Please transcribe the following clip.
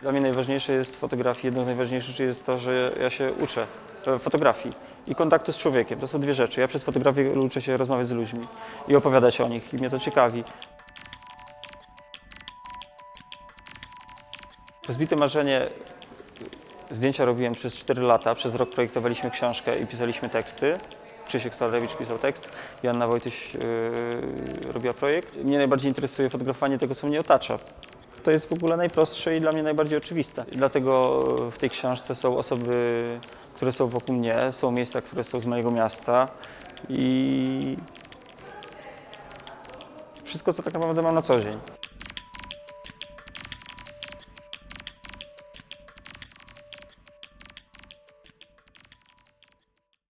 Dla mnie najważniejsze jest fotografii, jedną z najważniejszych rzeczy jest to, że ja się uczę e, fotografii i kontaktu z człowiekiem. To są dwie rzeczy. Ja przez fotografię uczę się rozmawiać z ludźmi i opowiadać o nich i mnie to ciekawi. Rozbite marzenie Zdjęcia robiłem przez 4 lata. Przez rok projektowaliśmy książkę i pisaliśmy teksty. Krzysiek Salarewicz pisał tekst, Joanna Wojtyś yy, robiła projekt. Mnie najbardziej interesuje fotografowanie tego, co mnie otacza. To jest w ogóle najprostsze i dla mnie najbardziej oczywiste. Dlatego w tej książce są osoby, które są wokół mnie, są miejsca, które są z mojego miasta i wszystko, co tak naprawdę mam na co dzień.